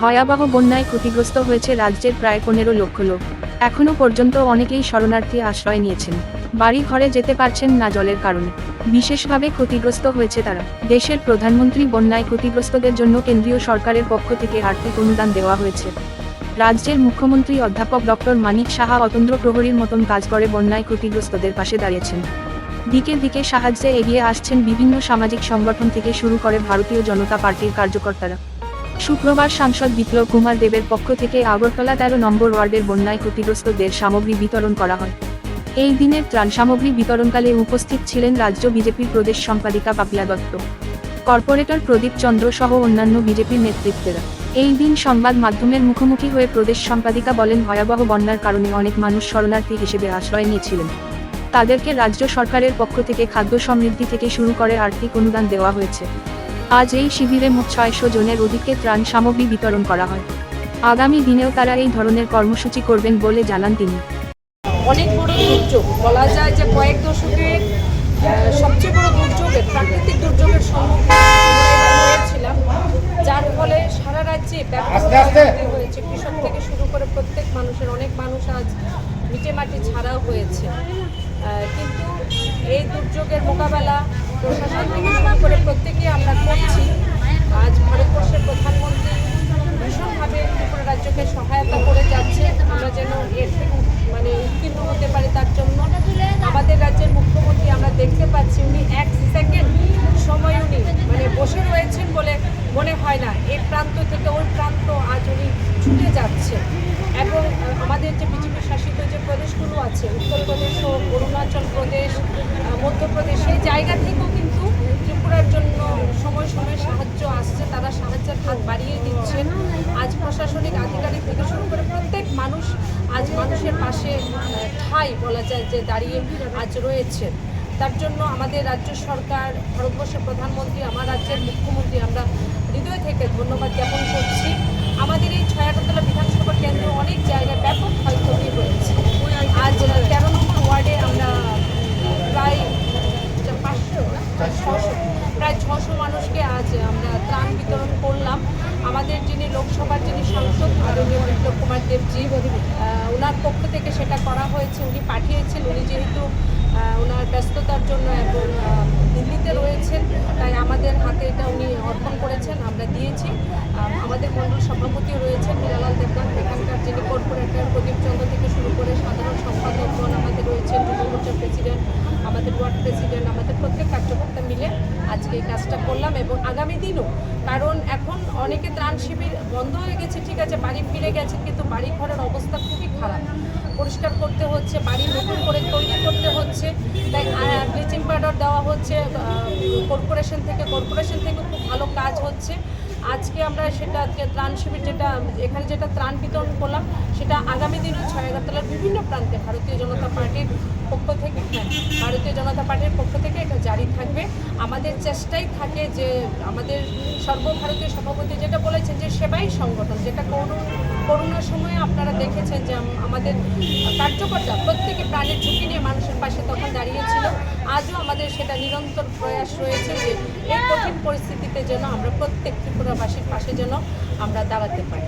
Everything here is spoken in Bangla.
ভয়াবহ বন্যায় ক্ষতিগ্রস্ত হয়েছে রাজ্যের প্রায় পনেরো লক্ষ লোক। এখনও পর্যন্ত অনেকেই শরণার্থী আশ্রয় নিয়েছেন। বাড়ি ঘরে যেতে পারছেন না জলের কারণে। বিশেষভাবে ক্ষতিগ্রস্ত হয়েছে তারা। দেশের প্রধানমন্ত্রী বন্যায় ক্ষতিগ্রস্তদের জন্য কেন্দ্রীয় সরকারের পক্ষ থেকে আর্থিক অনুদান দেওয়া হয়েছে। রাজ্যের মুখ্যমন্ত্রী অধ্যাপক ডক্টর মানিক সাহা অতন্দ্র প্রহরীর মতন কাজ করে বন্যায় ক্ষতিগ্রস্তদের পাশে দাঁড়িয়েছেন। দিকে দিকে সাহায্যে এগিয়ে আসছেন বিভিন্ন সামাজিক সংগঠন থেকে শুরু করে ভারতীয় জনতা পার্টির কার্যকর্তারা। শুক্রবার সাংসদ বিপ্লব কুমার দেবের পক্ষ থেকে আগরতলা তেরো নম্বর ওয়ার্ডের বন্যায় ক্ষতিগ্রস্তদের সামগ্রী বিতরণ করা হয়। এই দিনের ত্রাণ সামগ্রী বিতরণকালে উপস্থিত ছিলেন রাজ্য বিজেপির প্রদেশ সম্পাদিকা পাপিয়া দত্ত, কর্পোরেটর প্রদীপ চন্দ্র সহ অন্যান্য বিজেপির নেতৃত্বেরা। এই দিন সংবাদ মাধ্যমের মুখোমুখি হয়ে প্রদেশ সম্পাদিকা বলেন, ভয়াবহ বন্যার কারণে অনেক মানুষ শরণার্থী হিসেবে আশ্রয় নিয়েছিলেন। তাদেরকে রাজ্য সরকারের পক্ষ থেকে খাদ্য সমৃদ্ধি থেকে শুরু করে আর্থিক অনুদান দেওয়া হয়েছে। আজ এই শিবিরে মোট ছয়শো জনের অধিকে ত্রাণ সামগ্রী বিতরণ করা হয়। আগামী দিনেও তারা এই ধরনের কর্মসূচি করবেন বলে জানান তিনি। অনেক বড় দুর্যোগ। বলা যায় যে কয়েক দশকের আহ, সবচেয়ে বড় দুর্যোগের প্রাকৃতিক দুর্যোগের সম্মুখীন হয়েছিলাম। যার ফলে সারা রাজ্যে ব্যাপক হয়েছে। কৃষক থেকে শুরু করে প্রত্যেক মানুষের অনেক মানুষ আজ মিটে মাটি ছাড়াও হয়েছে। কিন্তু এই দুর্যোগের মোকাবেলা প্রশাসন থেকে শুরু করে প্রত্যেকেই আমরা করছি আজ ভারতবর্ষের প্রধানমন্ত্রী ভীষণভাবে রাজ্যকে সহায়তা করে যাচ্ছে, আমরা যেন এর মানে উত্তীর্ণ হতে পারি তার জন্য। আমাদের রাজ্যের মুখ্যমন্ত্রী আমরা দেখতে পাচ্ছি, উনি এক সেকেন্ড সময় উনি মানে বসে রয়েছেন বলে মনে হয় না। এক প্রান্ত থেকে ওই প্রান্ত আজ উনি ছুটে যাচ্ছে। এবং আমাদের যে বিজেপি শাসিত যে প্রদেশগুলো আছে, উত্তরপ্রদেশ হোক, অরুণাচল প্রদেশ মধ্যপ্রদেশ, সেই জায়গা থেকেও কিন্তু ত্রিপুরার জন্য সময় সময় সাহায্য আসছে। তারা সাহায্যের হাত বাড়িয়ে দিচ্ছেন। আজ প্রশাসনিক থেকে শুরু করে প্রত্যেক মানুষ আজ মানুষের পাশে ঠাই বলা যায় যে দাঁড়িয়ে আজ রয়েছে। তার জন্য আমাদের রাজ্য সরকার, ভারতবর্ষের প্রধানমন্ত্রী, আমার রাজ্যের মুখ্যমন্ত্রী, আমরা হৃদয় থেকে ধন্যবাদ জ্ঞাপন করছি আমাদের এই ছয়াটতলা বিধানসভা কেন্দ্রে অনেক জায়গায় ব্যাপক ক্ষয়ক্ষতি হয়েছে আজ তেরো নম্বর ওয়ার্ডে আমরা প্রায় পাঁচশো ছশো প্রায় ছশো মানুষকে আজ আমরা ত্রাণ বিতরণ করলাম আমাদের যিনি লোকসভার যিনি সাংসদ মাননীয় বিপ্লব কুমার দেবজি আহ, ওনার পক্ষ থেকে সেটা করা হয়েছে, উনি পাঠিয়েছেন। উনি যেহেতু ওনার ব্যস্ততার জন্য এবং দিল্লিতে রয়েছেন, তাই আমাদের হাতে এটা উনি অর্পণ করেছেন, আমরা দিয়েছি। আমাদের মণ্ডল সভাপতিও রয়েছেন হিরালাল দেবনাথ, এখানকার যিনি কর্পোরেটর প্রদীপ চন্দ্র থেকে শুরু করে সাধারণ সম্পাদকগণ আমাদের রয়েছেন, যুব মোর্চার প্রেসিডেন্ট, আমাদের ওয়ার্ড প্রেসিডেন্ট, আমাদের প্রত্যেক কার্যকর্তা মিলে আজকে এই কাজটা করলাম এবং আগামী দিনও, কারণ এখন অনেকে ত্রাণ শিবির বন্ধ হয়ে গেছে, ঠিক আছে, বাড়ি ফিরে গেছেন, কিন্তু বাড়ি ঘরের অবস্থা খুবই খারাপ। পরিষ্কার করতে হচ্ছে, বাড়ি নতুন করে তৈরি করতে হচ্ছে তাই ব্লিচিং পাউডার দেওয়া হচ্ছে কর্পোরেশন থেকে কর্পোরেশন থেকে খুব ভালো কাজ হচ্ছে। আজকে আমরা সেটা আজকে ত্রাণ শিবির যেটা, এখানে যেটা ত্রাণ বিতরণ করলাম, সেটা আগামী দিনে ছয় আগরতলার বিভিন্ন প্রান্তে ভারতীয় জনতা পার্টির পক্ষ থেকে হ্যাঁ ভারতীয় জনতা পার্টির পক্ষ থেকে এটা জারি থাকবে। আমাদের চেষ্টাই থাকে যে আমাদের সর্বভারতীয় সভাপতি যেটা বলেছেন যে সেবাই সংগঠন, যেটা করোনা করোনার সময়ে আপনারা দেখেছেন যে আমাদের কার্যকর্তা প্রত্যেকে প্রাণের ঝুঁকি নিয়ে মানুষের পাশে তখন দাঁড়িয়েছিল। আজও আমাদের সেটা নিরন্তর প্রয়াস রয়েছে যে কঠিন পরিস্থিতিতে যেন আমরা প্রত্যেক ত্রিপুরাবাসীর পাশে যেন আমরা দাঁড়াতে পারি।